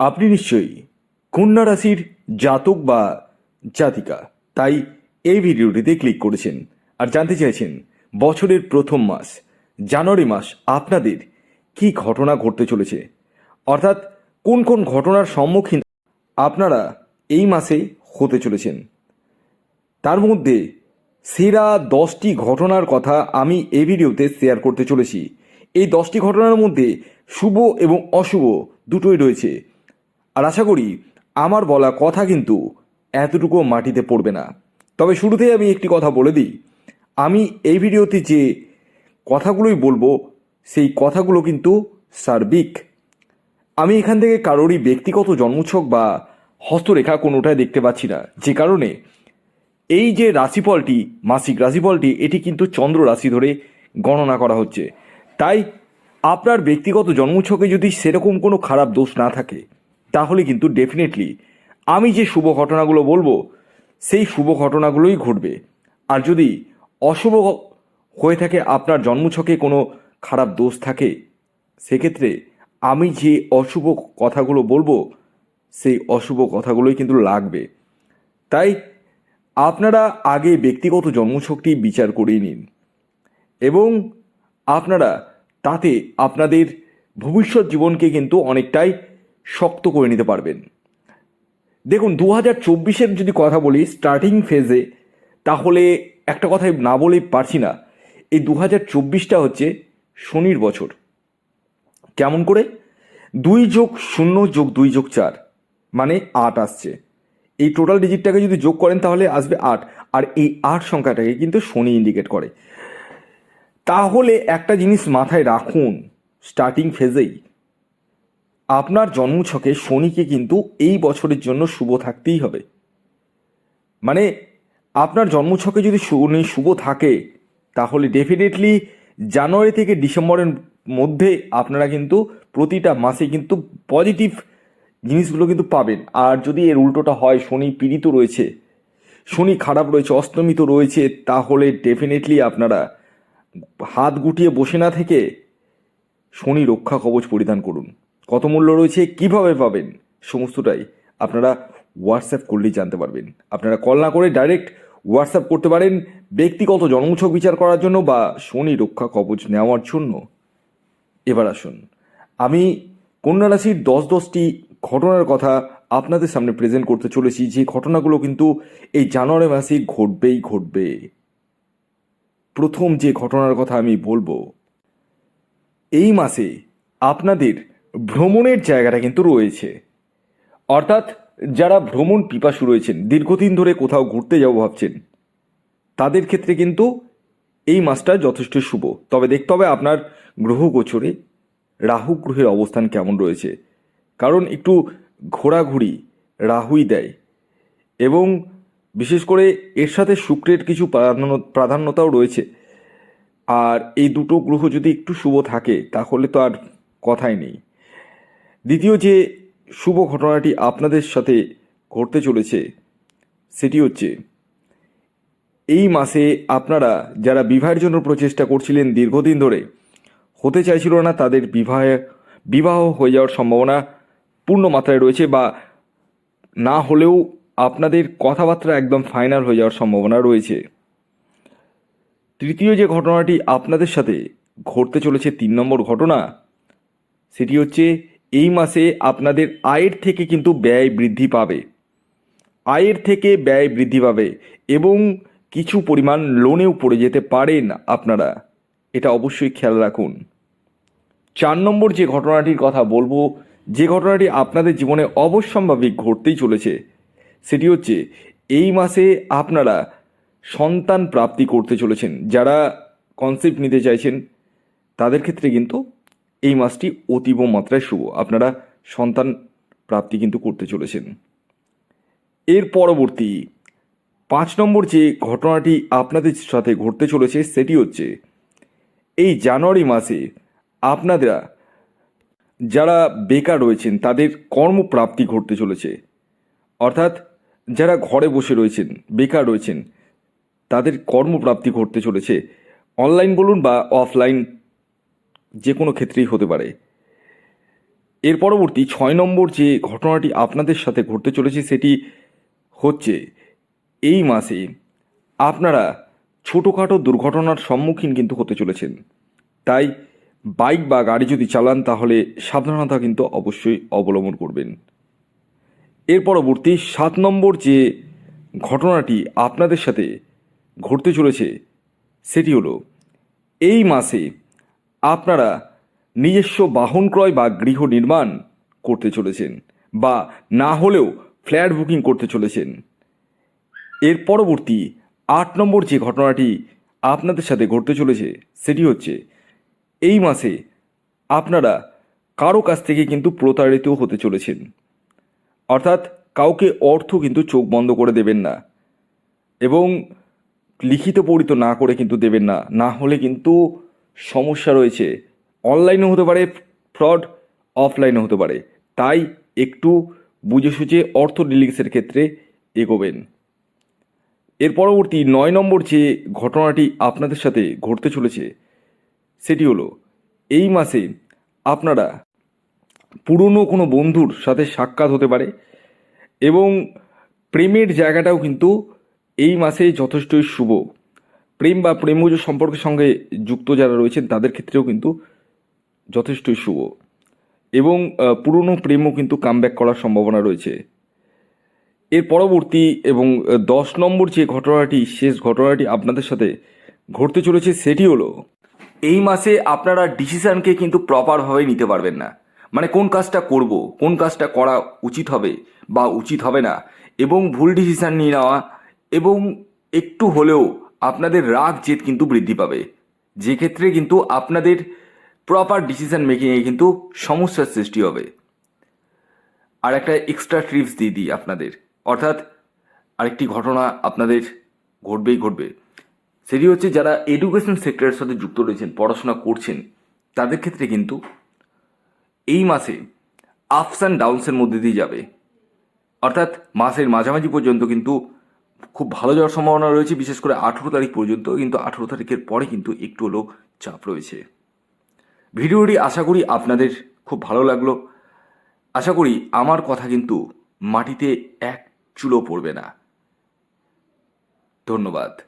আপনি নিশ্চয়ই কন্যা রাশির জাতক বা জাতিকা। তাই এই ভিডিওটিতে ক্লিক করেছেন আর জানতে চাইছেন বছরের প্রথম মাস, জানুয়ারি মাস আপনাদের কি ঘটনা ঘটতে চলেছে। অর্থাৎ কোন কোন ঘটনার সম্মুখীন আপনারা এই মাসে হতে চলেছেন। তার মধ্যে সেরা দশটি ঘটনার কথা আমি এই ভিডিওতে শেয়ার করতে চলেছি। এই দশটি ঘটনার মধ্যে শুভ এবং অশুভ দুটোই রয়েছে। আর আশা করি আমার বলা কথা কিন্তু এতটুকু মাটিতে পড়বে না। তবে শুরুতেই আমি একটি কথা বলে দিই। আমি এই ভিডিওতে যে কথাগুলোই বলব, সেই কথাগুলো কিন্তু সার্বিক। আমি এখান থেকে কারোরই ব্যক্তিগত জন্মছক বা হস্তরেখা কোনোটাই দেখতে পাচ্ছি না। যে কারণে এই যে রাশিফলটি, মাসিক রাশিফলটি, এটি কিন্তু চন্দ্র রাশি ধরে গণনা করা হচ্ছে। তাই আপনার ব্যক্তিগত জন্মছকে যদি সেরকম কোনো খারাপ দোষ না থাকে তাহলে কিন্তু ডেফিনেটলি আমি যে শুভ ঘটনাগুলো বলব, সেই শুভ ঘটনাগুলোই ঘটবে। আর যদি অশুভ হয়ে থাকে, আপনার জন্মছকে কোনো খারাপ দোষ থাকে, সেক্ষেত্রে আমি যে অশুভ কথাগুলো বলব, সেই অশুভ কথাগুলোই কিন্তু লাগবে। তাই আপনারা আগে ব্যক্তিগত জন্মছকটি বিচার করিয়ে নিন এবং আপনারা তাতে আপনাদের ভবিষ্যৎ জীবনকে কিন্তু অনেকটাই শক্ত করে নিতে পারবেন। দেখুন দু হাজার চব্বিশের যদি কথা বলি স্টার্টিং ফেজে তাহলে একটা কথাই না বলেই পারছি না। এই দু হাজার চব্বিশটা হচ্ছে শনির বছর। কেমন করে? দুই যোগ শূন্য যোগ দুই যোগ চার মানে আট আসছে। এই টোটাল ডিজিটটাকে যদি যোগ করেন তাহলে আসবে আট, আর এই আট সংখ্যাটাকে কিন্তু শনি ইন্ডিকেট করে। তাহলে একটা জিনিস মাথায় রাখুন স্টার্টিং ফেজেই আপনার জন্মছকে শনিকে কিন্তু এই বছরের জন্য শুভ থাকতেই হবে। মানে আপনার জন্মছকে যদি শনি শুভ থাকে, তাহলে ডেফিনেটলি জানুয়ারি থেকে ডিসেম্বরের মধ্যে আপনারা কিন্তু প্রতিটা মাসে কিন্তু পজিটিভ জিনিসগুলো কিন্তু পাবেন। আর যদি এর উল্টোটা হয়, শনি পীড়িত রয়েছে, শনি খারাপ রয়েছে, অস্তমিত রয়েছে, তাহলে ডেফিনেটলি আপনারা হাত গুটিয়ে বসে না থেকে শনি রক্ষা কবচ পরিধান করুন। কত মূল্য রয়েছে, কীভাবে পাবেন, সমস্তটাই আপনারা হোয়াটসঅ্যাপ করলেই জানতে পারবেন। আপনারা কল না করে ডাইরেক্ট হোয়াটসঅ্যাপ করতে পারেন ব্যক্তিগত জন্মছক বিচার করার জন্য বা শনি রক্ষা কবচ নেওয়ার জন্য। এবার আসুন, আমি কন্যা রাশির দশ দশটি ঘটনার কথা আপনাদের সামনে প্রেজেন্ট করতে চলেছি। যে ঘটনাগুলো কিন্তু এই জানুয়ারি মাসে ঘটবেই ঘটবে। প্রথম যে ঘটনার কথা আমি বলব, এই মাসে আপনাদের ভ্রমণের জায়গাটা কিন্তু রয়েছে। অর্থাৎ যারা ভ্রমণ পিপাসু রয়েছেন, দীর্ঘদিন ধরে কোথাও ঘুরতে যাব ভাবছেন, তাদের ক্ষেত্রে কিন্তু এই মাসটা যথেষ্ট শুভ। তবে দেখতে হবে আপনার গ্রহ গোচরে রাহু গ্রহের অবস্থান কেমন রয়েছে। কারণ একটু ঘোরাঘুরি রাহুই দেয়। এবং বিশেষ করে এর সাথে শুক্রের কিছু প্রাধান্য, প্রাধান্যতাও রয়েছে। আর এই দুটো গ্রহ যদি একটু শুভ থাকে, তাহলে তো আর কথাই নেই। দ্বিতীয় যে শুভ ঘটনাটি আপনাদের সাথে ঘটতে চলেছে, সেটি হচ্ছে, এই মাসে আপনারা যারা বিবাহের জন্য প্রচেষ্টা করছিলেন দীর্ঘদিন ধরে, হতে চাইছিল না তাদের বিবাহ বিবাহ হয়ে যাওয়ার সম্ভাবনা পূর্ণ মাত্রায় রয়েছে বা না হলেও আপনাদের কথাবার্তা একদম ফাইনাল হয়ে যাওয়ার সম্ভাবনা রয়েছে। তৃতীয় যে ঘটনাটি আপনাদের সাথে ঘটতে চলেছে তিন নম্বর ঘটনা, সেটি হচ্ছে এই মাসে আপনাদের আয়ের থেকে কিন্তু ব্যয় বৃদ্ধি পাবে। আয়ের থেকে ব্যয় বৃদ্ধি পাবে এবং কিছু পরিমাণ লোনেও পড়ে যেতে পারেন আপনারা। এটা অবশ্যই খেয়াল রাখুন। চার নম্বর যে ঘটনাটির কথা বলব, যে ঘটনাটি আপনাদের জীবনে অবশ্যম্ভাবী ঘটতেই চলেছে, সেটি হচ্ছে এই মাসে আপনারা সন্তান প্রাপ্তি করতে চলেছেন। যারা কনসেপ্ট নিতে চাইছেন, তাদের ক্ষেত্রে কিন্তু এই মাসটি অতীব মাত্রায় শুভ। আপনারা সন্তান প্রাপ্তি কিন্তু করতে চলেছেন। এর পরবর্তী পাঁচ নম্বর যে ঘটনাটি আপনাদের সাথে ঘটতে চলেছে সেটি হচ্ছে, এই জানুয়ারি মাসে আপনারা যারা বেকার রয়েছেন তাদের কর্মপ্রাপ্তি ঘটতে চলেছে। অর্থাৎ যারা ঘরে বসে রয়েছেন, বেকার রয়েছেন, তাদের কর্মপ্রাপ্তি ঘটতে চলেছে। অনলাইন বলুন বা অফলাইন যে কোনো ক্ষেত্রেই হতে পারে। এর পরবর্তী ছয় নম্বর যে ঘটনাটি আপনাদের সাথে ঘটতে চলেছে সেটি হচ্ছে, এই মাসে আপনারা ছোটোখাটো দুর্ঘটনার সম্মুখীন কিন্তু হতে চলেছেন। তাই বাইক বা গাড়ি যদি চালান তাহলে সাবধানতা কিন্তু অবশ্যই অবলম্বন করবেন। এর পরবর্তী সাত নম্বর যে ঘটনাটি আপনাদের সাথে ঘটতে চলেছে সেটি হলো, এই মাসে আপনারা নিজস্ব বাহন ক্রয় বা গৃহ নির্মাণ করতে চলেছেন বা না হলেও ফ্ল্যাট বুকিং করতে চলেছেন। এর পরবর্তী আট নম্বর যে ঘটনাটি আপনাদের সাথে ঘটতে চলেছে সেটি হচ্ছে, এই মাসে আপনারা কারও কাছ থেকে কিন্তু প্রতারিত হতে চলেছেন। অর্থাৎ কাউকে অর্থ কিন্তু চোখ বন্ধ করে দেবেন না এবং লিখিত পড়িত না করে কিন্তু দেবেন না। না হলে কিন্তু সমস্যা রয়েছে। অনলাইনে হতে পারে ফ্রড অফলাইনে হতে পারে। তাই একটু বুঝে সুঝে অর্থ ডিলিংসের ক্ষেত্রে এগোবেন। এর পরবর্তী নয় নম্বর যে ঘটনাটি আপনাদের সাথে ঘটতে চলেছে, সেটি হলো, এই মাসে আপনারা পুরনো কোনো বন্ধুর সাথে সাক্ষাৎ হতে পারে এবং প্রেমের জায়গাটাও কিন্তু এই মাসে যথেষ্টই শুভ। প্রেম বা প্রেমজ সম্পর্কের সঙ্গে যুক্ত যারা রয়েছেন, তাদের ক্ষেত্রেও কিন্তু যথেষ্টই শুভ। এবং পুরনো প্রেমও কিন্তু কামব্যাক করার সম্ভাবনা রয়েছে। এর পরবর্তী এবং দশ নম্বর যে ঘটনাটি, শেষ ঘটনাটি আপনাদের সাথে ঘটতে চলেছে, সেটি হলো, এই মাসে আপনারা ডিসিশানকে কিন্তু প্রপারভাবে নিতে পারবেন না। মানে কোন কাজটা করব, কোন কাজটা করা উচিত হবে বা উচিত হবে না। এবং ভুল ডিসিশান নিয়ে নেওয়া এবং একটু হলেও আপনাদের রাগ, জেদ কিন্তু বৃদ্ধি পাবে। যে ক্ষেত্রে কিন্তু আপনাদের প্রপার ডিসিশন মেকিংয়ে কিন্তু সমস্যার সৃষ্টি হবে। আর একটা এক্সট্রা ট্রিপস দিয়ে দিই আপনাদের। অর্থাৎ আরেকটি ঘটনা আপনাদের ঘটবেই ঘটবে। সেটি হচ্ছে যারা এডুকেশন সেক্টরের সাথে যুক্ত রয়েছেন, পড়াশোনা করছেন, তাদের ক্ষেত্রে কিন্তু এই মাসে আপস অ্যান্ড ডাউনসের মধ্যে দিয়ে যাবে। অর্থাৎ মাসের মাঝামাঝি পর্যন্ত কিন্তু খুব ভালো যাওয়ার সম্ভাবনা রয়েছে, বিশেষ করে আঠেরো তারিখ পর্যন্ত, কিন্তু আঠেরো তারিখের পরে কিন্তু একটু হলেও চাপ রয়েছে। ভিডিওটি আশা করি আপনাদের খুব ভালো লাগল। আশা করি আমার কথা কিন্তু মাটিতে এক চুলো পড়বে না। ধন্যবাদ।